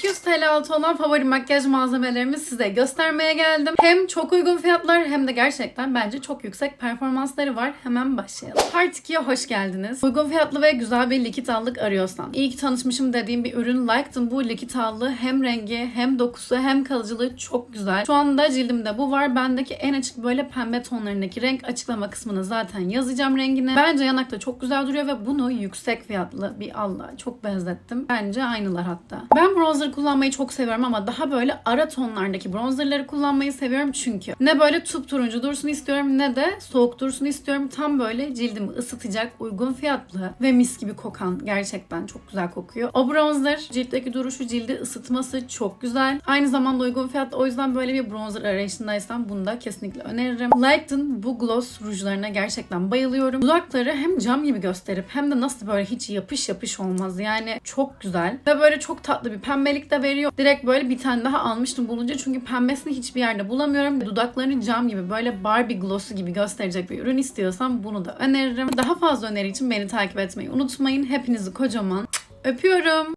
200 TL altı olan favori makyaj malzemelerimi size göstermeye geldim. Hem çok uygun fiyatlar hem de gerçekten bence çok yüksek performansları var. Hemen başlayalım. Part 2'ye hoş geldiniz. Uygun fiyatlı ve güzel bir likit allık arıyorsan. İyi ki tanışmışım dediğim bir ürün Like'tın bu likit allığı hem rengi hem dokusu hem kalıcılığı çok güzel. Şu anda cildimde bu var. Bendeki en açık böyle pembe tonlarındaki renk açıklama kısmına zaten yazacağım rengini. Bence yanakta çok güzel duruyor ve bunu yüksek fiyatlı bir allığa çok benzettim. Bence aynılar hatta. Ben bronzer kullanmayı çok seviyorum ama daha böyle ara tonlardaki bronzerları kullanmayı seviyorum çünkü ne böyle tup turuncu dursun istiyorum ne de soğuk dursun istiyorum. Tam böyle cildimi ısıtacak, uygun fiyatlı ve mis gibi kokan gerçekten çok güzel kokuyor. O bronzer ciltteki duruşu, cildi ısıtması çok güzel. Aynı zamanda uygun fiyatlı. O yüzden böyle bir bronzer arayışındaysan bunu da kesinlikle öneririm. Lighten bu gloss rujlarına gerçekten bayılıyorum. Dudakları hem cam gibi gösterip hem de nasıl böyle hiç yapış yapış olmaz. Yani çok güzel. Ve böyle çok tatlı bir pembelik de veriyor. Direkt böyle bir tane daha almıştım bulunca çünkü pembesini hiçbir yerde bulamıyorum. Dudaklarını cam gibi böyle Barbie glossu gibi gösterecek bir ürün istiyorsam bunu da öneririm. Daha fazla öneri için beni takip etmeyi unutmayın. Hepinizi kocaman öpüyorum.